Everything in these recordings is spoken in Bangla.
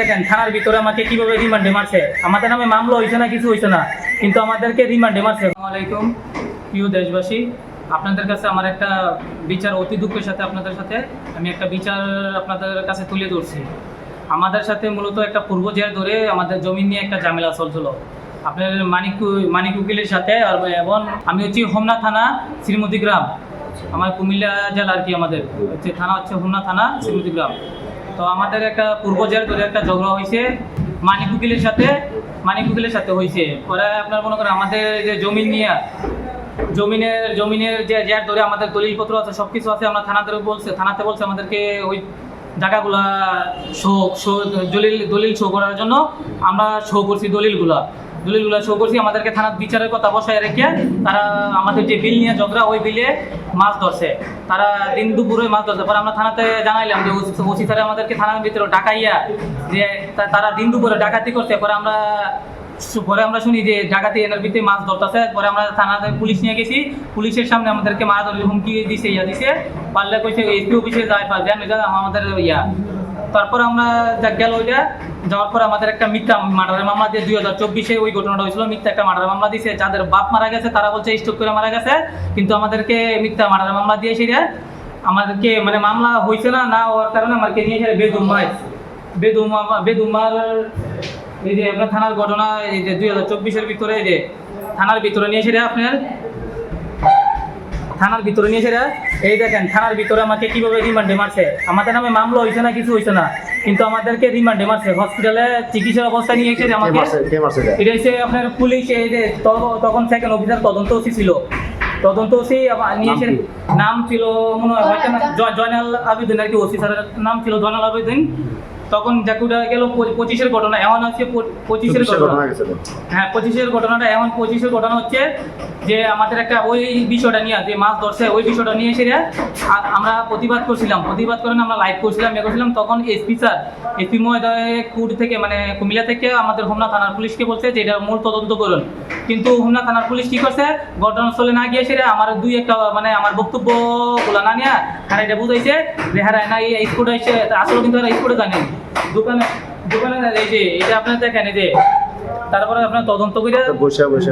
দেখেন, থানার ভিতরে আমাকে কীভাবে রিমান্ডে মারছে? আমাদের নামে মামলা হয়েছে না, কিছু হয়েছে না, কিন্তু আমাদেরকে রিমান্ডে মারছে। আলাইকুম, প্রিয় দেশবাসী, আপনাদের কাছে আমার একটা বিচার, অতি দুঃখের সাথে আপনাদের সাথে আমি একটা বিচার আপনাদের কাছে তুলে ধরছি। আমাদের সাথে মূলত একটা পূর্ব জের ধরে আমাদের জমি নিয়ে একটা ঝামেলা চলছিল। আপনার মানিক মানিক উকিলের সাথে, আর এবং আমি হচ্ছি হোমনা থানা, শ্রীমতী গ্রাম। আমার কুমিল্লা জেলা আর কি আমাদের হচ্ছে থানা হচ্ছে হোমনা থানা, শ্রীমতী গ্রাম। তো আমাদের একটা পূর্ব জের ধরে একটা ঝগড়া হয়েছে, মানিক উকিলের সাথে, মানিক উকিলের সাথে হয়েছে। পরে আপনার মনে করেন আমাদের যে জমি নিয়ে, জমিনের জমিনের যে জের ধরে আমাদের দলিলপত্র আছে সব কিছু আছে, আমরা থানাতে বলছে থানাতে বলছে আমাদেরকে ওই জায়গাগুলা শো শো দলিল দলিল শো করার জন্য আমরা শো করছি দলিলগুলা। দলিলগুলা শো করছি আমাদেরকে থানার বিচারের কথা বসায় রেখে তারা আমাদের যে বিল নিয়ে ঝগড়া, ওই বিলে মাছ ধরছে। তারা দিন দুপুরে মাছ ধরছে। পরে আমরা থানাতে জানাইলাম যে ওসি স্যার আমাদেরকে থানার ভিতরে ডাকাইয়া যে তারা দিন দুপুরে ডাকাতি করছে। পরে আমরা পরে আমরা শুনি যে ডাকাতি এনআরবিতে মাছ ধরতেছে। পরে আমরা থানাতে পুলিশ নিয়ে গেছি। পুলিশের সামনে আমাদেরকে মারা ধরে হুমকি দিছে, ইয়া দিছে। পারলে কইছে এসপি অফিসে যায় এটা আমাদের ইয়া। তারপর আমরা যা গেল ওইটা, যাওয়ার পর আমাদের একটা মিথ্যা মার্ডারের মামলা দিয়ে দুই হাজার চব্বিশে ওই ঘটনাটা হয়েছিল, মিথ্যা একটা মার্ডারের মামলা দিয়েছে। যাদের বাপ মারা গেছে, তারা বলছে স্ট্রোক করে মারা গেছে, কিন্তু আমাদেরকে মিথ্যা মার্ডারের মামলা দিয়ে সেটা আমাদেরকে মানে মামলা হয়েছে না না হওয়ার কারণে আমাকে নিয়ে এসে বেদুমায় বেদুমা বেদুমার এই যে আপনার থানার ঘটনা, এই যে দুই হাজার চব্বিশের ভিতরে, এই যে থানার ভিতরে নিয়ে এসে আপনার। থানার ভিতরে নিয়ে এসে এই দেখেন থানার ভিতরে আমাকে কীভাবে রিমান্ডে মারছে? আমাদের নামে মামলা হয়েছে না কিছু হয়েছে না। কিন্তু আমাদেরকে রিমান্ডে মারছে। হসপিটালে চিকিৎসার অবস্থা নিয়ে এসেছে আমাকে এটা? হচ্ছে আপনার পুলিশ এই যে তখন- তখন সেকেন্ড অফিসার তদন্ত ওসি ছিল। তদন্ত ওসি আবার নিয়ে এসে নাম ছিল মনে হয় না, জ- জয়নাল আবেদিন আর কি ওসি স্যারের নাম ছিল জয়নাল আবেদিন। তখন জাকুটা গেল পঁচিশের ঘটনা এমন হচ্ছে পঁচিশের ঘটনা। হ্যাঁ পঁচিশের ঘটনাটা এমন পঁচিশের ঘটনা হচ্ছে যে আমাদের একটা ওই বিষয়টা নিয়ে যে মাছ ধরছে ওই বিষয়টা নিয়ে এসে আমরা প্রতিবাদ করছিলাম। প্রতিবাদ করে আমরা লাইভ করছিলাম এ করছিলাম। তখন এসপি স্যার এসপি মহোদয় কুট থেকে মানে কুমিল্লা থেকে আমাদের হোমনা থানার পুলিশকে বলছে যে এটা মূল তদন্ত করুন। কিন্তু হোমনা থানার পুলিশ কি করছে? ঘটনাস্থলে না গিয়ে সেটা আমার দুই একটা মানে আমার বক্তব্য বক্তব্যগুলো না নিয়ে হ্যাঁ এটা বুঝাইছে যে হ্যাঁ না এই আসছে আসলে কিন্তু স্পোর্টে জানেন দোকানে দোকানে এই যে এটা আপনার দেখেন এই যে তারপরে আপনার তদন্ত করে বসে বসে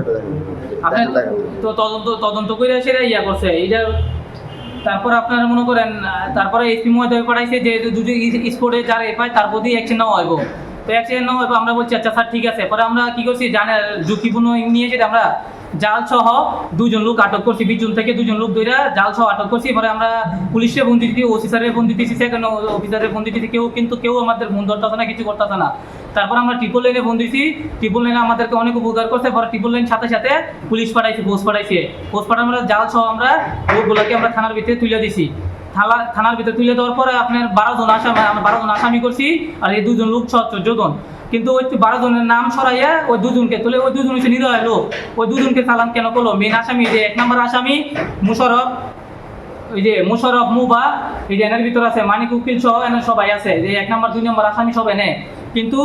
আপনার। তো তদন্ত তদন্ত করে সেটা ইয়া করছে। তারপর আপনারা মনে করেন তারপরে এসপি মহোদয় পড়াইছে যে দুটো স্পোর্টে যার এফআই তার প্রতি অ্যাকশন নেওয়া হইব। তো অ্যাকশন নেওয়া হইব আমরা বলছি আচ্ছা স্যার ঠিক আছে। পরে আমরা কি করছি জানে ঝুঁকিপূর্ণ নিয়ে আমরা জাল সহ দুজন লোক আটক করছি, বিশ জন থেকে দুজন লোক ধরে জাল সহ আটক করছি। পরে আমরা পুলিশের ফোন দিচ্ছি ওসি স্যারের ফোন দিতেছি সেখানে অফিসারের ফোন দিতেছি কেউ কিন্তু কেউ আমাদের ফোন ধরতেছে না, কিছু করতেছে না। তারপর আমরা ট্রিপল লাইনে ফোন দিছি। ট্রিপল লাইনে আমাদেরকে অনেক উপকার করছে। পরে ট্রিপল লাইন সাথে সাথে পুলিশ পাঠাইছে পোস্ট পাঠাইছে। পোস্ট পাঠানোর আমরা জাল সহ আমরা ওগুলোকে আমরা থানার ভিতরে তুলে দিছি। থানা থানার ভিতরে তুলে দেওয়ার পরে আপনার বারো জন আসামি আমরা বারো জন আসামি করছি। আর এই দুজন লোক চোদ্দ জন। কিন্তু ওই বারো জনের নাম সরাইয়া ওই দুজনকে তুলে, ওই দুজন হচ্ছে নিরয় লোক। ওই দুজনকে চালান কেন করল? মেন আসামি যে এক নম্বর আসামি, মুশরফ, ওই যে মুশরফ, মুবা, এই যে এনার ভিতর আছে মানিক, উকিল সহ এনার সবাই আছে। যে এক নম্বর, দুই নম্বর আসামি সব এনে কিন্তু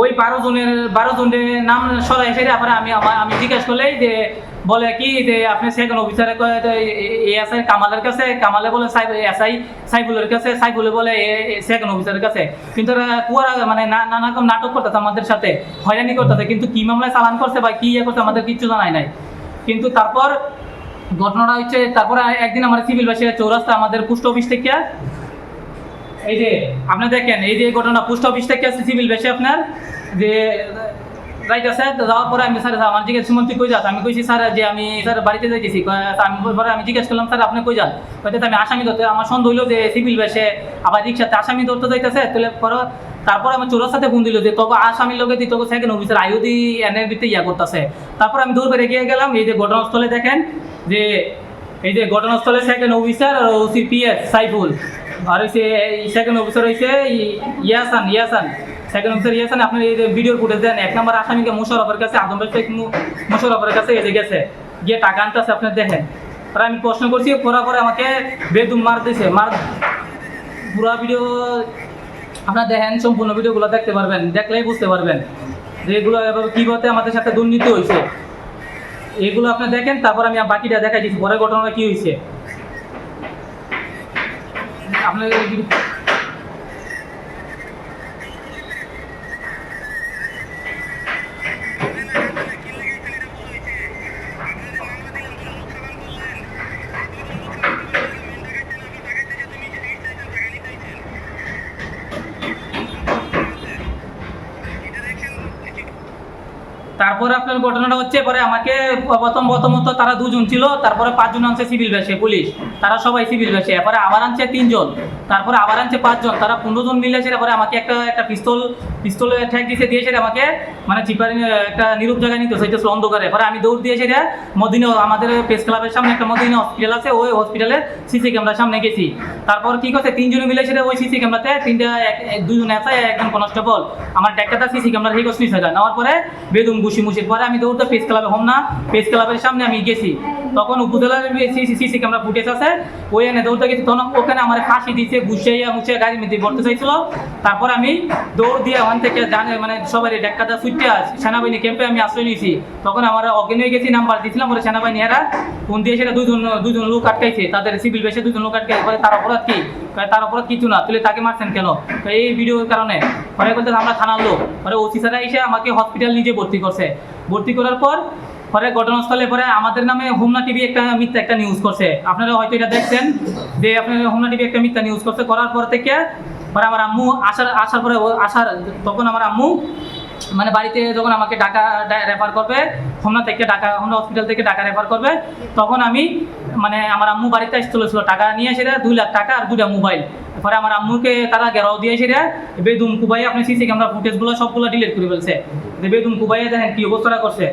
ওই বারো জনের বারো জনের নাম সরাই সেটা আবার আমি আমি জিজ্ঞেস করলেই যে বলে কি যে আপনি সেকেন্ড অফিসারে এএসআই কামালের কাছে, কামালে বলে এসআই সাইফুলের কাছে, সাইফুলে বলে সেকেন্ড অফিসারের কাছে। কিন্তু কুয়ারা মানে নানা রকম নাটক করতেছে আমাদের সাথে, হয়রানি করতেছে। কিন্তু কি মামলায় চালান করছে বা কি ইয়ে করছে আমাদের কিচ্ছু জানাই নাই। কিন্তু তারপর ঘটনাটা হচ্ছে, তারপরে একদিন আমার সিভিল বাসে চৌরাস্তা আমাদের পোস্ট অফিস থেকে, এই যে, আপনি দেখেন, এই যে ঘটনা পোস্ট অফিস থেকে সিভিল বেশে আপনার, যে রাইট আছে তো যাওয়ার পরে আমি স্যার, আমার জিজ্ঞেস সুমন্ত্রী কই যাস? আমি কইছি, স্যার, যে আমি, স্যার, বাড়িতে যাইতেছি। আমি পরে আমি জিজ্ঞেস করলাম, স্যার, আপনি কই যান? কইতে আমি আসামি ধরতে আমার সন্দেহ হইল যে সিভিল বেশে আবার রিক্সাতে আসামি ধরতে যাইতেছে। তাহলে পরে তারপর আমার চৌরাস্তাতে ফোন দিল যে তবে আসামির লোকে দিই তোকে সেকেন্ড অফিসার আইওদি এনের ভিতরে ইয়া করতেছে। তারপর আমি দৌড় করে এগিয়ে গেলাম, এই যে ঘটনাস্থলে দেখেন যে, এই যে ঘটনাস্থলে সেকেন্ড অফিসার আর ওসি পিএস সাইফুল। আর হচ্ছে সেকেন্ড অফিসার হয়েছে ইয়াসান ইয়াসান। সেকেন্ড অফিসার ইয়াসান আপনি এই যে ভিডিও ফুটেজ দেন, এক নম্বর আসামিকে মুশারফের কাছে, আদম শেখ মুশারফের কাছে এসে গেছে। গিয়ে টাকা আনতেছে, আপনি দেখেন। পরে আমি প্রশ্ন করছি পড়া পরে আমাকে বেদুম মার দিছে। মার পুরা ভিডিও আপনারা দেখেন, সম্পূর্ণ ভিডিওগুলো দেখতে পারবেন, দেখলেই বুঝতে পারবেন যে এগুলো এভাবে কীভাবে আমাদের সাথে দুর্নীতি হয়েছে। এগুলো আপনি দেখেন, তারপর আমি বাকিটা দেখাই দিচ্ছি পরের ঘটনাটা কি হয়েছে। আপনার তারপরে আপনার ঘটনাটা হচ্ছে, পরে আমাকে প্রথম প্রথমত তারা দুজন ছিল, তারপরে পাঁচজন আনছে সিভিল বেশে পুলিশ। তারা সবাই সিভিল বেশে এরপরে আবার আনছে তিনজন। তারপরে আবার আনছে পাঁচজন। তারা পনেরো জন মিলে সেটা পরে আমাকে একটা একটা পিস্তল পিস্তলে ঠ্যাক দিয়ে দিয়ে সেটা আমাকে মানে চিপারি একটা নিরূপ জায়গায় নিতে সেটা অন্ধকারে পরে আমি দৌড় দিয়ে সেটা মদিনা আমাদের প্রেস ক্লাবের সামনে একটা মদিনা হসপিটাল আছে, ওই হসপিটালে সিসি ক্যামেরার সামনে গেছি। তারপর কি করছে? তিনজনে মিলে সেটা ওই সিসি ক্যামেরাতে তিনটা দুজন এসআই একজন কনস্টেবল আমার ডেকটা সিসি ক্যামেরা নিয়ে যায় নেওয়ার পরে বেদুম ঘুষি মুছির পরে আমি দৌড়তে প্রেস ক্লাবে হোম না প্রেস ক্লাবের সামনে আমি গেছি। তখন উপজেলার সিসি ক্যামেরা ফুটেজ আছে। ওই এনে দৌড়তে গেছি। তখন ওখানে আমার ফাঁসি দিয়েছে ঘুষাইয়া মুছে গাড়ির মধ্যে ভরতে চাইছিল। তারপর আমি দৌড় দিয়ে ওখান থেকে জানে মানে সবাই ডেকাটা ছুটতে সেনাবাহিনী ক্যাম্পে আমি আশ্রয় নিয়েছি। তখন আমরা অজ্ঞান হয়ে গেছি নাম্বার দিয়েছিলাম পরে সেনাবাহিনী এরা ফোন দিয়ে সেটা দুজন দুজন লোক আটকাইছে। তাদের সিভিল বেশে দুজন লোক আটকাইছে। পরে তার অপরাধ কি? তার অপরাধ কিছু না, তুলে তাকে মারছেন কেন? এই ভিডিওর কারণে। পরে বলতে আমরা থানার লোক। পরে ওসি স্যারা এসে আমাকে হসপিটাল নিজে ভর্তি করছে। ভর্তি করার পর, পরে ঘটনাস্থলে পরে আমাদের নামে হোমনা টিভি একটা মিথ্যা একটা নিউজ করছে। আপনারা হয়তো এটা দেখছেন, যে আপনার হোমনা টিভি একটা মিথ্যা নিউজ করছে। করার পর থেকে, পরে আমার আম্মু আসার আসার পরে আসার, তখন আমার আম্মু মানে বাড়িতে যখন আমাকে ঢাকা রেফার করবে, হোমনা থেকে ডাকা হোমনা হসপিটাল থেকে ঢাকা রেফার করবে, তখন আমি মানে আমার আম্মু বাড়িতে আসতে ছিল। টাকা নিয়ে এসে দুই লাখ টাকা আর দুটা মোবাইল পরে আমার আম্মুকে তারা গেরাও দিয়ে এসে বেদুম কুবাই আপনি সিসি ক্যামেরা ফুটেজগুলো সবগুলো ডিলিট করে ফেলছে। বেদুম কুবাইয়ে দেখেন কি অবস্থাটা করছে।